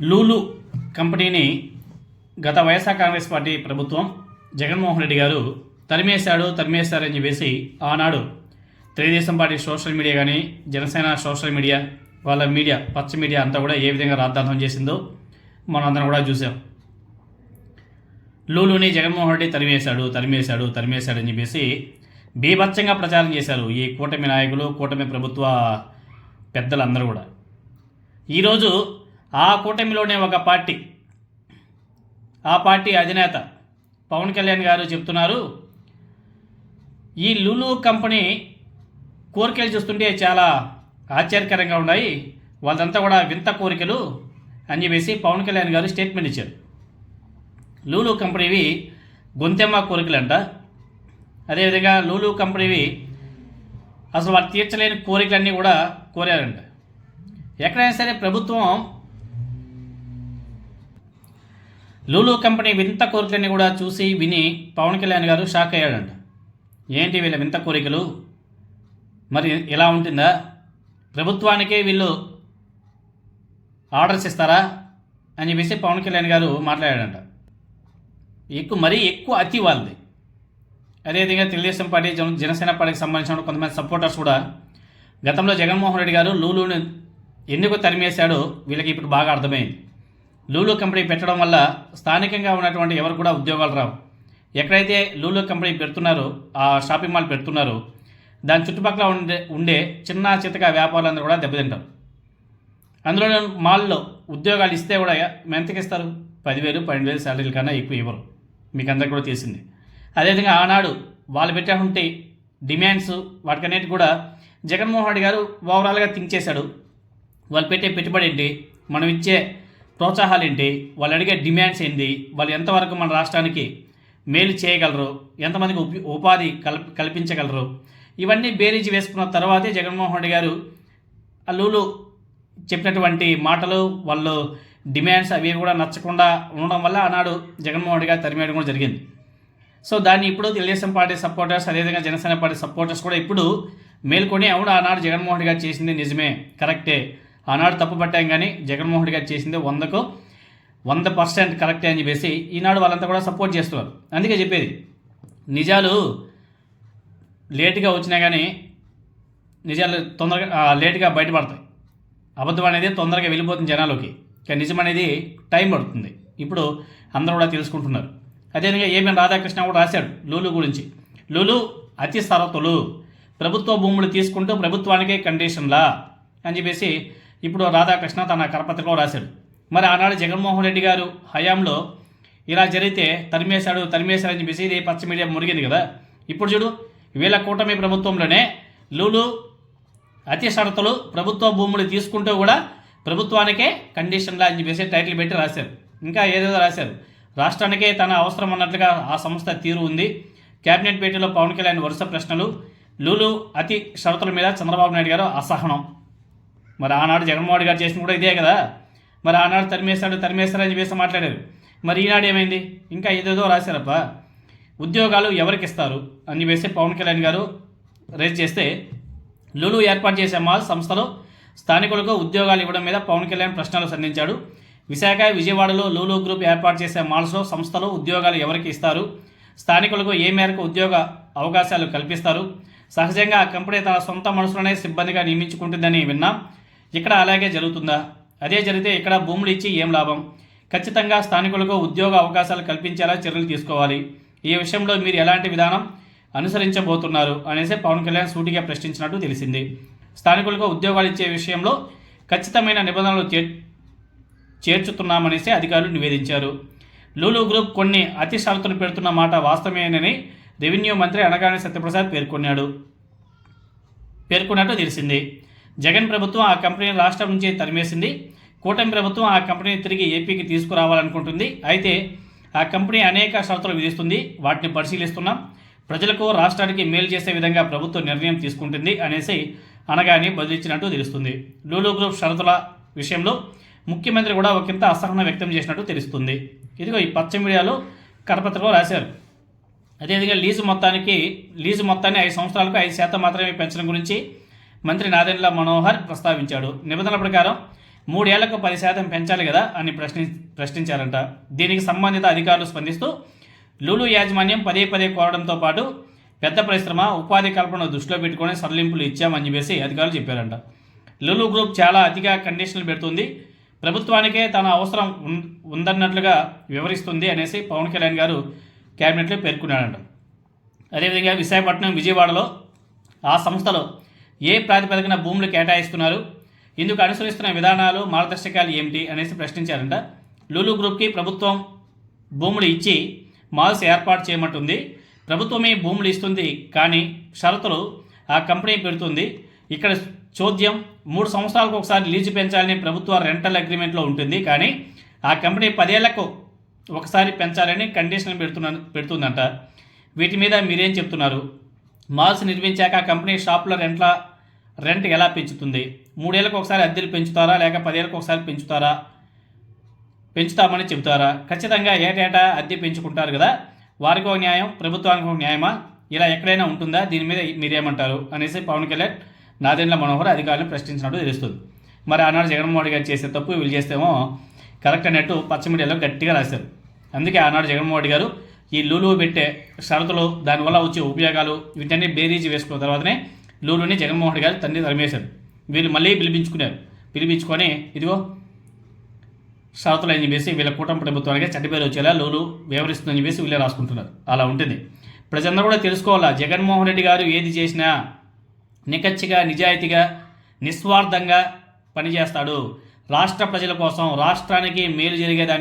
లూలు కంపెనీని గత వైఎస్ఆర్ కాంగ్రెస్ పార్టీ ప్రభుత్వం జగన్మోహన్ రెడ్డి గారు తరిమేశాడు తరిమేశారని చెప్పేసి ఆనాడు తెలుగుదేశం పార్టీ సోషల్ మీడియా కానీ జనసేన సోషల్ మీడియా వాళ్ళ మీడియా పచ్చ మీడియా అంతా కూడా ఏ విధంగా రాద్ధాంతం చేసిందో మనం అందరం కూడా చూసాం. లూలుని జగన్మోహన్ రెడ్డి తరిమేశాడు తరిమేశాడు తరిమేశాడు అని చెప్పేసి బీభత్సంగా ప్రచారం చేశారు ఈ కూటమి నాయకులు కూటమి ప్రభుత్వ పెద్దలందరూ కూడా. ఈరోజు ఆ కూటమిలోనే ఒక పార్టీ. ఆ పార్టీ అధినేత పవన్ కళ్యాణ్ గారు చెప్తున్నారు ఈ లులు కంపెనీ కోరికలు చూస్తుంటే చాలా ఆశ్చర్యకరంగా ఉన్నాయి. వాళ్ళంతా కూడా వింత కోరికలు అని చెప్పేసి పవన్ కళ్యాణ్ గారు స్టేట్మెంట్ ఇచ్చారు. లూలు కంపెనీవి గొంతెమ్మ కోరికలంట. అదేవిధంగా లూలు కంపెనీవి అసలు వాళ్ళు తీర్చలేని కోరికలన్నీ కూడా కోరారంట. ఎక్కడైనా సరే ప్రభుత్వం లూలు కంపెనీ వింత కోరికలని కూడా చూసి విని పవన్ కళ్యాణ్ గారు షాక్ అయ్యాడంట. ఏంటి వీళ్ళ వింత కోరికలు? మరి ఇలా ఉంటుందా? ప్రభుత్వానికే వీళ్ళు ఆర్డర్స్ ఇస్తారా? అని చెప్పేసి పవన్ కళ్యాణ్ గారు మాట్లాడాడంట. ఎక్కువ మరీ ఎక్కువ అతి వాళ్ళది. అదేవిధంగా తెలుగుదేశం పార్టీ జన జనసేన పార్టీకి సంబంధించిన కొంతమంది సపోర్టర్స్ కూడా గతంలో జగన్మోహన్ రెడ్డి గారు లూలుని ఎందుకు తరిమేశాడో వీళ్ళకి ఇప్పుడు బాగా అర్థమైంది. లూలు కంపెనీ పెట్టడం వల్ల స్థానికంగా ఉన్నటువంటి ఎవరు కూడా ఉద్యోగాలు రావు. ఎక్కడైతే లూలు కంపెనీ పెడుతున్నారో ఆ షాపింగ్ మాల్ పెడుతున్నారో దాని చుట్టుపక్కల ఉండే ఉండే చిన్న చితక వ్యాపారులందరూ కూడా దెబ్బతింటారు. అందులో మాల్లో ఉద్యోగాలు ఇస్తే కూడా ఎంతకి ఇస్తారు? పదివేలు పన్నెండు వేలు శాలరీల కన్నా ఎక్కువ ఇవ్వరు. మీకు అందరికి కూడా తెలిసింది. అదేవిధంగా ఆనాడు వాళ్ళు పెట్టే డిమాండ్స్ వాటికన్నిటి కూడా జగన్మోహన్ రెడ్డి గారు ఓవరాల్గా థింక్ చేశాడు. వాళ్ళు పెట్టే పెట్టుబడి ఏంటి? మనం ఇచ్చే ప్రోత్సాహాలు ఏంటి వాళ్ళు అడిగే డిమాండ్స్ ఏంటి వాళ్ళు ఎంతవరకు మన రాష్ట్రానికి మేలు చేయగలరు? ఎంతమందికి ఉప ఉపాధి కల్ప కల్పించగలరు? ఇవన్నీ బేరీజు వేసుకున్న తర్వాతే జగన్మోహన్ రెడ్డి గారు అల్లులు లూలు చెప్పినటువంటి మాటలు వాళ్ళు డిమాండ్స్ అవి కూడా నచ్చకుండా ఉండడం వల్ల ఆనాడు జగన్మోహన్ రెడ్డి గారు తరిమేయడం కూడా జరిగింది. సో దాన్ని ఇప్పుడు తెలుగుదేశం పార్టీ సపోర్టర్స్ అదేవిధంగా జనసేన పార్టీ సపోర్టర్స్ కూడా ఇప్పుడు మేల్కొని అవును ఆనాడు జగన్మోహన్ రెడ్డి గారు చేసింది నిజమే కరెక్టే. ఆనాడు తప్పు పట్టాం కానీ జగన్మోహన్ రెడ్డి గారు చేసింది వందకు వంద పర్సెంట్ కరెక్టే అని చెప్పేసి ఈనాడు వాళ్ళంతా కూడా సపోర్ట్ చేస్తున్నారు. అందుకే చెప్పేది నిజాలు లేటుగా వచ్చినా కానీ నిజాలు తొందరగా లేటుగా బయటపడతాయి. అబద్ధం అనేది తొందరగా వెళ్ళిపోతుంది జనాలకి కానీ నిజం అనేది టైం పడుతుంది. ఇప్పుడు అందరూ కూడా తెలుసుకుంటున్నారు. అదేవిధంగా ఏమేమి రాధాకృష్ణ కూడా రాశాడు లూలు గురించి. లూలు అతి సరతులు. ప్రభుత్వ భూములు తీసుకుంటూ ప్రభుత్వానికే కండిషన్లా అని చెప్పేసి ఇప్పుడు రాధాకృష్ణ తన కరపత్రికలో రాశాడు. మరి ఆనాడు జగన్మోహన్ రెడ్డి గారు హయాంలో ఇలా జరిగితే తరిమేశాడు తరిమేశాడు అని చెప్పేసి ఇది పచ్చ మీడియా మురిగింది కదా. ఇప్పుడు చూడు వీళ్ళ కూటమి ప్రభుత్వంలోనే లూలు అతి షరతులు ప్రభుత్వ భూములు తీసుకుంటూ కూడా ప్రభుత్వానికే కండిషన్లా అని చెప్పేసి టైటిల్ పెట్టి రాశారు. ఇంకా ఏదేదో రాశారు. రాష్ట్రానికే తన అవసరం అన్నట్లుగా ఆ సంస్థ తీరు ఉంది. కేబినెట్ భేటీలో పవన్ కళ్యాణ్ వరుస ప్రశ్నలు. లూలు అతి షరతుల మీద చంద్రబాబు నాయుడు గారు అసహనం. మరి ఆనాడు జగన్మోహన్ గారు చేసిన కూడా ఇదే కదా. మరి ఆనాడు తరిమేస్తాడు తరిమేస్తాడు అని చెప్పేసి మాట్లాడారు. మరి ఈనాడు ఏమైంది? ఇంకా ఏదేదో రాశారప్ప ఉద్యోగాలు ఎవరికి ఇస్తారు? అని చెప్పేసి పవన్ కళ్యాణ్ గారు రేజ్ చేస్తే లులు ఏర్పాటు చేసే మాల్ సంస్థలో స్థానికులకు ఉద్యోగాలు ఇవ్వడం మీద పవన్ కళ్యాణ్ ప్రశ్నలు సంధించాడు. విశాఖ విజయవాడలో లూలు గ్రూప్ ఏర్పాటు చేసే మాల్స్లో సంస్థలో ఉద్యోగాలు ఎవరికి ఇస్తారు? స్థానికులకు ఏ మేరకు ఉద్యోగ అవకాశాలు కల్పిస్తారు? సహజంగా ఆ కంపెనీ తన సొంత మనుషులనే సిబ్బందిగా నియమించుకుంటుందని విన్నాం. ఇక్కడ అలాగే జరుగుతుందా? అదే జరిగితే ఇక్కడ భూములు ఇచ్చి ఏం లాభం? ఖచ్చితంగా స్థానికులకు ఉద్యోగ అవకాశాలు కల్పించేలా చర్యలు తీసుకోవాలి. ఈ విషయంలో మీరు ఎలాంటి విధానం అనుసరించబోతున్నారు అనేసి పవన్ కళ్యాణ్ సూటిగా ప్రశ్నించినట్టు తెలిసింది. స్థానికులకు ఉద్యోగాలు ఇచ్చే విషయంలో ఖచ్చితమైన నిబంధనలు చే చేర్చుతున్నామనేసి అధికారులు నివేదించారు. లూలు గ్రూప్ కొన్ని అతి షరతులు పెడుతున్న మాట వాస్తవమేనని రెవెన్యూ మంత్రి అనగానే సత్యప్రసాద్ పేర్కొన్నాడు. పేర్కొన్నట్టు తెలిసింది. జగన్ ప్రభుత్వం ఆ కంపెనీని రాష్ట్రం నుంచి తరిమేసింది. కూటమి ప్రభుత్వం ఆ కంపెనీని తిరిగి ఏపీకి తీసుకురావాలనుకుంటుంది. అయితే ఆ కంపెనీ అనేక షరతులు విధిస్తుంది. వాటిని పరిశీలిస్తున్నాం. ప్రజలకు రాష్ట్రానికి మేలు చేసే విధంగా ప్రభుత్వం నిర్ణయం తీసుకుంటుంది అనేసి అనగానే బదిలిచ్చినట్టు తెలుస్తుంది. లూలు గ్రూప్ షరతుల విషయంలో ముఖ్యమంత్రి కూడా ఒకంత అసహనం వ్యక్తం చేసినట్టు తెలుస్తుంది. ఇదిగో ఈ పచ్చ మీడియాలో కరపత్రలో రాశారు. అదేవిధంగా లీజు మొత్తానికి లీజు మొత్తాన్ని ఐదు సంవత్సరాలకు ఐదు శాతం మాత్రమే పెంచడం గురించి మంత్రి నాదెండ్ల మనోహర్ ప్రస్తావించాడు. నిబంధనల ప్రకారం మూడేళ్ళకు పది శాతం పెంచాలి కదా అని ప్రశ్ని ప్రశ్నించారంట. దీనికి సంబంధిత అధికారులు స్పందిస్తూ లూలు యాజమాన్యం పదే పదే కోరడంతో పాటు పెద్ద పరిశ్రమ ఉపాధి కల్పన దృష్టిలో పెట్టుకొని సడలింపులు ఇచ్చామని చెప్పేసి అధికారులు చెప్పారంట. లులు గ్రూప్ చాలా అతిగా కండిషన్లు పెడుతుంది. ప్రభుత్వానికే తన అవసరం ఉందన్నట్లుగా వివరిస్తుంది అనేసి పవన్ కళ్యాణ్ గారు క్యాబినెట్లో పేర్కొన్నాడంట అదేవిధంగా విశాఖపట్నం విజయవాడలో ఆ సంస్థలో ఏ ప్రాతిపదికన భూములు కేటాయిస్తున్నారు? ఇందుకు అనుసరిస్తున్న విధానాలు మార్గదర్శకాలు ఏమిటి అనేసి ప్రశ్నించారంట. లూలు గ్రూప్కి ప్రభుత్వం భూములు ఇచ్చి మాల్స్ ఏర్పాటు చేయమంటుంది. ప్రభుత్వమే భూములు ఇస్తుంది కానీ షరతులు ఆ కంపెనీ పెడుతుంది. ఇక్కడ చోద్యం మూడు సంవత్సరాలకు ఒకసారి లీజు పెంచాలని ప్రభుత్వ రెంటల్ అగ్రిమెంట్లో ఉంటుంది కానీ ఆ కంపెనీ పదేళ్ళకు ఒకసారి పెంచాలని కండిషన్ పెడుతున్న పెడుతుందంట. వీటి మీద మీరేం చెప్తున్నారు? మాల్స్ నిర్మించాక కంపెనీ షాపుల రెంట్ల రెంట్ ఎలా పెంచుతుంది? మూడేళ్ళకు ఒకసారి అద్దెలు పెంచుతారా? లేక పదేళ్ళకు ఒకసారి పెంచుతారా? పెంచుతామని చెబుతారా? ఖచ్చితంగా ఏటేటా అద్దె పెంచుకుంటారు కదా వారికి ఒక న్యాయం ప్రభుత్వానికి ఒక న్యాయమా? ఇలా ఎక్కడైనా ఉంటుందా? దీని మీద మీరేమంటారు? అనేసి పవన్ కళ్యాణ్ నాదెండ్ల మనోహర్ అధికారులను ప్రశ్నించినట్టు తెలుస్తుంది. మరి ఆనాడు జగన్మోహన్ గారు చేసే తప్పు వీళ్ళు చేస్తేమో కరెక్ట్ అన్నట్టు పచ్చ మీడియాలో గట్టిగా రాశారు. అందుకే ఆనాడు జగన్మోహన్ గారు ఈ లూలు పెట్టే షరతులు దానివల్ల వచ్చే ఉపయోగాలు వీటన్ని బేరీజీ వేసుకున్న తర్వాతనే లూలుని జగన్మోహన్ గారు తండ్రి తరిమేశారు వీళ్ళు మళ్ళీ పిలిపించుకున్నారు. పిలిపించుకొని ఇదిగో షరతులు అని చెప్పేసి వీళ్ళ కూటమి ప్రభుత్వానికి చట్టపేరు వచ్చేలా లోలు వివరిస్తుందని చెప్పేసి వీళ్ళే రాసుకుంటున్నారు. అలా ఉంటుంది. ప్రజలందరూ కూడా తెలుసుకోవాలా జగన్మోహన్ రెడ్డి గారు ఏది చేసినా నికచ్చిగా నిజాయితీగా నిస్వార్థంగా పనిచేస్తాడు. రాష్ట్ర ప్రజల కోసం రాష్ట్రానికి మేలు జరిగేదాని